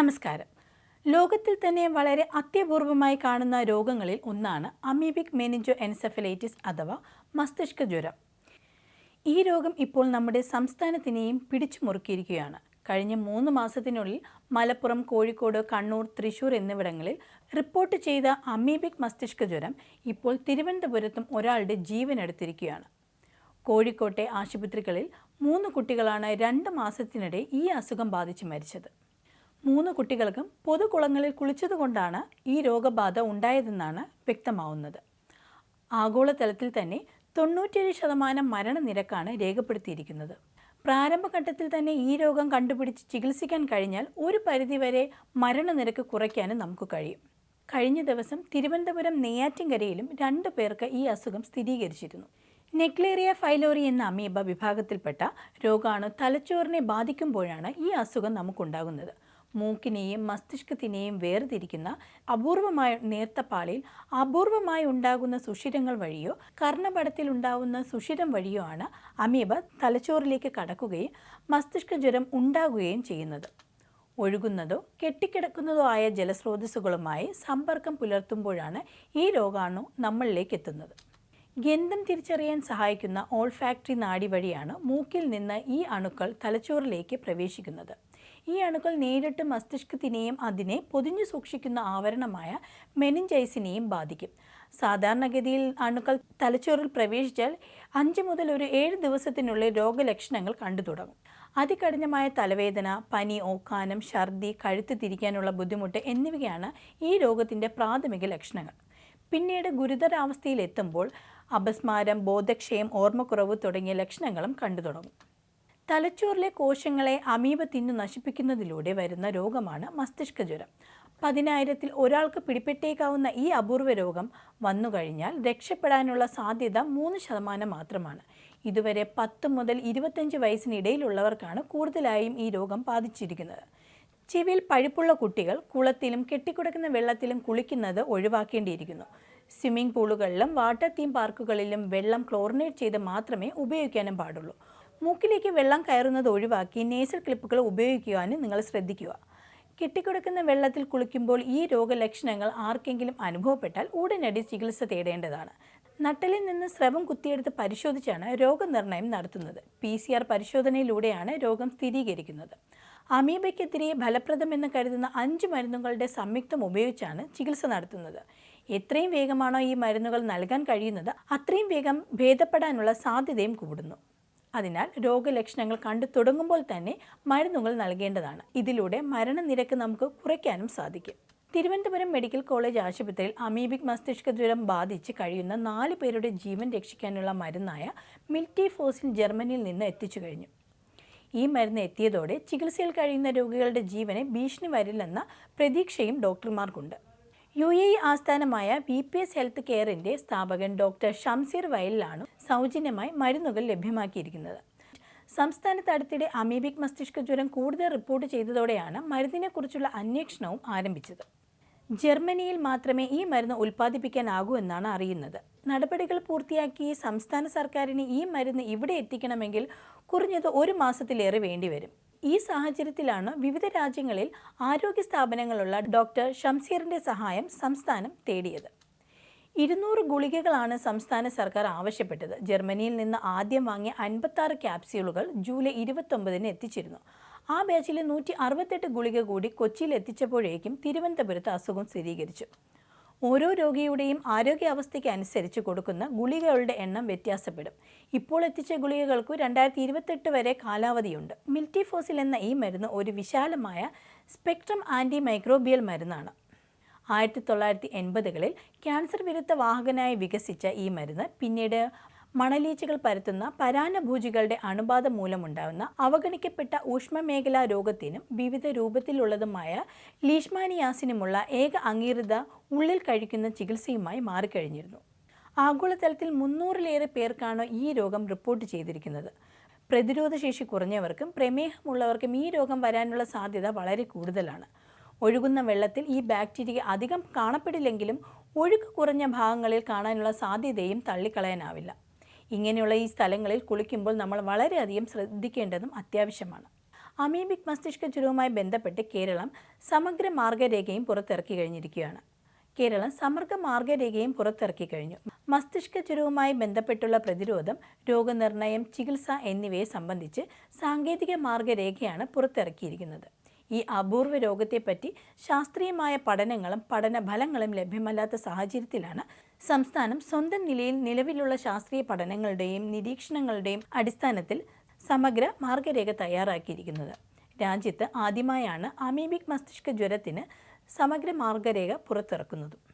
നമസ്കാരം. ലോകത്തിൽ തന്നെ വളരെ അത്യപൂർവമായി കാണുന്ന രോഗങ്ങളിൽ ഒന്നാണ് അമീബിക് മെനിഞ്ചോ എൻസെഫലൈറ്റിസ് അഥവാ മസ്തിഷ്ക ജ്വരം. ഈ രോഗം ഇപ്പോൾ നമ്മുടെ സംസ്ഥാനത്തിനെയും പിടിച്ചു മുറുക്കിയിരിക്കുകയാണ്. കഴിഞ്ഞ മൂന്ന് മാസത്തിനുള്ളിൽ മലപ്പുറം കോഴിക്കോട് കണ്ണൂർ തൃശൂർ എന്നിവിടങ്ങളിൽ റിപ്പോർട്ട് ചെയ്ത അമീബിക് മസ്തിഷ്ക ജ്വരം ഇപ്പോൾ തിരുവനന്തപുരത്തും ഒരാളുടെ ജീവനെടുത്തിരിക്കുകയാണ്. കോഴിക്കോട്ടെ ആശുപത്രികളിൽ മൂന്ന് കുട്ടികളാണ് രണ്ട് മാസത്തിനിടെ ഈ അസുഖം ബാധിച്ച് മരിച്ചത്. മൂന്ന് കുട്ടികൾക്കും പൊതുകുളങ്ങളിൽ കുളിച്ചതുകൊണ്ടാണ് ഈ രോഗബാധ ഉണ്ടായതെന്നാണ് വ്യക്തമാവുന്നത്. ആഗോളതലത്തിൽ തന്നെ തൊണ്ണൂറ്റേഴ് ശതമാനം മരണനിരക്കാണ് രേഖപ്പെടുത്തിയിരിക്കുന്നത്. പ്രാരംഭഘട്ടത്തിൽ തന്നെ ഈ രോഗം കണ്ടുപിടിച്ച് ചികിത്സിക്കാൻ കഴിഞ്ഞാൽ ഒരു പരിധിവരെ മരണനിരക്ക് കുറയ്ക്കാനും നമുക്ക് കഴിയും. കഴിഞ്ഞ ദിവസം തിരുവനന്തപുരം നെയ്യാറ്റിൻകരയിലും രണ്ട് പേർക്ക് ഈ അസുഖം സ്ഥിരീകരിച്ചിരുന്നു. നെക്ലേറിയ ഫൈലോറി എന്ന അമീബ വിഭാഗത്തിൽപ്പെട്ട രോഗാണു തലച്ചോറിനെ ബാധിക്കുമ്പോഴാണ് ഈ അസുഖം നമുക്കുണ്ടാകുന്നത്. മൂക്കിനെയും മസ്തിഷ്കത്തിനെയും വേർതിരിക്കുന്ന അപൂർവമായ നേർത്ത പാളിയിൽ അപൂർവമായി ഉണ്ടാകുന്ന സുഷിരങ്ങൾ വഴിയോ കർണപടത്തിൽ ഉണ്ടാകുന്ന സുഷിരം വഴിയോ ആണ് അമീബ തലച്ചോറിലേക്ക് കടക്കുകയും മസ്തിഷ്ക ജ്വരം ഉണ്ടാകുകയും ചെയ്യുന്നത്. ഒഴുകുന്നതോ കെട്ടിക്കിടക്കുന്നതോ ആയ ജലസ്രോതസ്സുകളുമായി സമ്പർക്കം പുലർത്തുമ്പോഴാണ് ഈ രോഗാണു നമ്മളിലേക്ക് എത്തുന്നത്. ഗന്ധം തിരിച്ചറിയാൻ സഹായിക്കുന്ന ഓൾഫാക്ടറി നാഡി വഴിയാണ് മൂക്കിൽ നിന്ന് ഈ അണുക്കൾ തലച്ചോറിലേക്ക് പ്രവേശിക്കുന്നത്. ഈ അണുക്കൾ നേരിട്ട് മസ്തിഷ്കത്തിനെയും അതിനെ പൊതിഞ്ഞു സൂക്ഷിക്കുന്ന ആവരണമായ മെനിഞ്ചൈസിനെയും ബാധിക്കും. സാധാരണഗതിയിൽ അണുക്കൾ തലച്ചോറിൽ പ്രവേശിച്ചാൽ അഞ്ച് മുതൽ ഒരു ഏഴ് ദിവസത്തിനുള്ളിൽ രോഗലക്ഷണങ്ങൾ കണ്ടു തുടങ്ങും. അതികഠിനമായ തലവേദന പനി ഓക്കാനം ഛർദി കഴുത്ത് തിരിക്കാനുള്ള ബുദ്ധിമുട്ട് എന്നിവയാണ് ഈ രോഗത്തിന്റെ പ്രാഥമിക ലക്ഷണങ്ങൾ. പിന്നീട് ഗുരുതരാവസ്ഥയിലെത്തുമ്പോൾ അപസ്മാരം ബോധക്ഷയം ഓർമ്മക്കുറവ് തുടങ്ങിയ ലക്ഷണങ്ങളും കണ്ടു തുടങ്ങും. തലച്ചോറിലെ കോശങ്ങളെ അമീബ തിന്നു നശിപ്പിക്കുന്നതിലൂടെ വരുന്ന രോഗമാണ് മസ്തിഷ്ക ജ്വരം പതിനായിരത്തിൽ ഒരാൾക്ക് പിടിപെട്ടേക്കാവുന്ന ഈ അപൂർവ രോഗം വന്നു കഴിഞ്ഞാൽ രക്ഷപ്പെടാനുള്ള സാധ്യത മൂന്ന് ശതമാനം മാത്രമാണ്. ഇതുവരെ പത്ത് മുതൽ ഇരുപത്തഞ്ച് വയസ്സിനിടയിലുള്ളവർക്കാണ് കൂടുതലായും ഈ രോഗം ബാധിച്ചിരിക്കുന്നത്. ചെവിയിൽ പഴുപ്പുള്ള കുട്ടികൾ കുളത്തിലും കെട്ടിക്കിടക്കുന്ന വെള്ളത്തിലും കുളിക്കുന്നത് ഒഴിവാക്കേണ്ടിയിരിക്കുന്നു. സ്വിമ്മിംഗ് പൂളുകളിലും വാട്ടർ തീം പാർക്കുകളിലും വെള്ളം ക്ലോറിനേറ്റ് ചെയ്ത് മാത്രമേ ഉപയോഗിക്കാനും പാടുള്ളൂ. മൂക്കിലേക്ക് വെള്ളം കയറുന്നത് ഒഴിവാക്കി നേസൽ ക്ലിപ്പുകൾ ഉപയോഗിക്കുവാനും നിങ്ങൾ ശ്രദ്ധിക്കുക. കെട്ടിക്കിടക്കുന്ന വെള്ളത്തിൽ കുളിക്കുമ്പോൾ ഈ രോഗലക്ഷണങ്ങൾ ആർക്കെങ്കിലും അനുഭവപ്പെട്ടാൽ ഉടനടി ചികിത്സ തേടേണ്ടതാണ്. നട്ടലിൽ നിന്ന് സ്രവം കുത്തിയെടുത്ത് പരിശോധിച്ചാണ് രോഗനിർണയം നടത്തുന്നത്. പി സി ആർ പരിശോധനയിലൂടെയാണ് രോഗം സ്ഥിരീകരിക്കുന്നത്. അമീബയ്ക്കെതിരെ ഫലപ്രദമെന്ന് കരുതുന്ന അഞ്ച് മരുന്നുകളുടെ സംയുക്തം ഉപയോഗിച്ചാണ് ചികിത്സ നടത്തുന്നത്. എത്രയും വേഗമാണോ ഈ മരുന്നുകൾ നൽകാൻ കഴിയുന്നത് അത്രയും വേഗം ഭേദപ്പെടാനുള്ള സാധ്യതയും കൂടുന്നു. അതിനാൽ രോഗലക്ഷണങ്ങൾ കണ്ടു തുടങ്ങുമ്പോൾ തന്നെ മരുന്നുകൾ നൽകേണ്ടതാണ്. ഇതിലൂടെ മരണനിരക്ക് നമുക്ക് കുറയ്ക്കാനും സാധിക്കും. തിരുവനന്തപുരം മെഡിക്കൽ കോളേജ് ആശുപത്രിയിൽ അമീബിക് മസ്തിഷ്ക ജ്വരം ബാധിച്ച് കഴിയുന്ന നാല് പേരുടെ ജീവൻ രക്ഷിക്കാനുള്ള മരുന്നായ മിൽറ്റിഫോസിൻ ജർമ്മനിയിൽ നിന്ന് എത്തിച്ചു കഴിഞ്ഞു. ഈ മരുന്ന് എത്തിയതോടെ ചികിത്സയിൽ കഴിയുന്ന രോഗികളുടെ ജീവനെ ഭീഷണി വരില്ലെന്ന പ്രതീക്ഷയും ഡോക്ടർമാർക്കുണ്ട്. യു എ ഇ ആസ്ഥാനമായ വി പി എസ് ഹെൽത്ത് കെയറിന്റെ സ്ഥാപകൻ ഡോക്ടർ ഷംസീർ വയലിലാണ് സൗജന്യമായി മരുന്നുകൾ ലഭ്യമാക്കിയിരിക്കുന്നത്. സംസ്ഥാനത്ത് അടുത്തിടെ അമീബിക് മസ്തിഷ്ക ജ്വരം കൂടുതൽ റിപ്പോർട്ട് ചെയ്തതോടെയാണ് മരുന്നിനെക്കുറിച്ചുള്ള അന്വേഷണവും ആരംഭിച്ചത്. ജർമ്മനിയിൽ മാത്രമേ ഈ മരുന്ന് ഉൽപ്പാദിപ്പിക്കാനാകൂ എന്നാണ് അറിയുന്നത്. നടപടികൾ പൂർത്തിയാക്കി സംസ്ഥാന സർക്കാരിന് ഈ മരുന്ന് ഇവിടെ എത്തിക്കണമെങ്കിൽ കുറഞ്ഞത് ഒരു മാസത്തിലേറെ വേണ്ടിവരും. ഈ സാഹചര്യത്തിലാണ് വിവിധ രാജ്യങ്ങളിൽ ആരോഗ്യ സ്ഥാപനങ്ങളുള്ള ഡോക്ടർ ഷംസീറിന്റെ സഹായം സംസ്ഥാനം തേടിയത്. ഇരുന്നൂറ് ഗുളികകളാണ് സംസ്ഥാന സർക്കാർ ആവശ്യപ്പെട്ടത്. ജർമ്മനിയിൽ നിന്ന് ആദ്യം വാങ്ങിയ അൻപത്താറ് ക്യാപ്സ്യൂളുകൾ ജൂലൈ ഇരുപത്തൊമ്പതിന് എത്തിച്ചിരുന്നു. ആ ബാച്ചിലെ നൂറ്റി അറുപത്തെട്ട് ഗുളിക കൂടി കൊച്ചിയിൽ എത്തിച്ചപ്പോഴേക്കും തിരുവനന്തപുരത്ത് അസുഖം സ്ഥിരീകരിച്ചു. ഓരോ രോഗിയുടെയും ആരോഗ്യാവസ്ഥയ്ക്ക് അനുസരിച്ച് കൊടുക്കുന്ന ഗുളികകളുടെ എണ്ണം വ്യത്യാസപ്പെടും. ഇപ്പോൾ എത്തിച്ച ഗുളികകൾക്ക് രണ്ടായിരത്തി ഇരുപത്തെട്ട് വരെ കാലാവധിയുണ്ട്. മിൽറ്റിഫോസിൽ എന്ന ഈ മരുന്ന് ഒരു വിശാലമായ സ്പെക്ട്രം ആന്റി മൈക്രോബിയൽ മരുന്നാണ്. ആയിരത്തി തൊള്ളായിരത്തി എൺപതുകളിൽ ക്യാൻസർ വിരുദ്ധ വാഹകനായി വികസിച്ച ഈ മരുന്ന് പിന്നീട് മണലീച്ചകൾ പരത്തുന്ന പരാന്നഭൂജികളുടെ അണുബാധ മൂലമുണ്ടാകുന്ന അവഗണിക്കപ്പെട്ട ഊഷ്മമേഖലാ രോഗത്തിനും വിവിധ രൂപത്തിലുള്ളതുമായ ലീഷ്മാനിയാസിനുമുള്ള ഏക അംഗീകൃത ഉള്ളിൽ കഴിക്കുന്ന ചികിത്സയുമായി മാറിക്കഴിഞ്ഞിരുന്നു. ആഗോളതലത്തിൽ മുന്നൂറിലേറെ പേർക്കാണ് ഈ രോഗം റിപ്പോർട്ട് ചെയ്തിരിക്കുന്നത്. പ്രതിരോധശേഷി കുറഞ്ഞവർക്കും പ്രമേഹമുള്ളവർക്കും ഈ രോഗം വരാനുള്ള സാധ്യത വളരെ കൂടുതലാണ്. ഒഴുകുന്ന വെള്ളത്തിൽ ഈ ബാക്ടീരിയ അധികം കാണപ്പെടില്ലെങ്കിലും ഒഴുക്ക് കുറഞ്ഞ ഭാഗങ്ങളിൽ കാണാനുള്ള സാധ്യതയും തള്ളിക്കളയാനാവില്ല. ഇങ്ങനെയുള്ള ഈ സ്ഥലങ്ങളിൽ കുളിക്കുമ്പോൾ നമ്മൾ വളരെയധികം ശ്രദ്ധിക്കേണ്ടതും അത്യാവശ്യമാണ്. അമീബിക് മസ്തിഷ്ക ജ്വരവുമായി ബന്ധപ്പെട്ട് കേരളം സമഗ്ര മാർഗരേഖയും പുറത്തിറക്കി കഴിഞ്ഞിരിക്കുകയാണ്. കേരളം സമഗ്ര മാർഗരേഖയും പുറത്തിറക്കി കഴിഞ്ഞു. മസ്തിഷ്ക ജ്വരവുമായി ബന്ധപ്പെട്ടുള്ള പ്രതിരോധം രോഗനിർണയം ചികിത്സ എന്നിവയെ സംബന്ധിച്ച് സാങ്കേതിക മാർഗരേഖയാണ് പുറത്തിറക്കിയിരിക്കുന്നത്. ഈ അപൂർവ രോഗത്തെപ്പറ്റി ശാസ്ത്രീയമായ പഠനങ്ങളും പഠന ഫലങ്ങളും ലഭ്യമല്ലാത്ത സാഹചര്യത്തിലാണ് സംസ്ഥാനം സ്വന്തം നിലയിൽ നിലവിലുള്ള ശാസ്ത്രീയ പഠനങ്ങളുടെയും നിരീക്ഷണങ്ങളുടെയും അടിസ്ഥാനത്തിൽ സമഗ്ര മാർഗരേഖ തയ്യാറാക്കിയിരിക്കുന്നത്. രാജ്യത്ത് ആദ്യമായാണ് അമീബിക് മസ്തിഷ്ക ജ്വരത്തിന് സമഗ്ര മാർഗരേഖ പുറത്തിറക്കുന്നതും.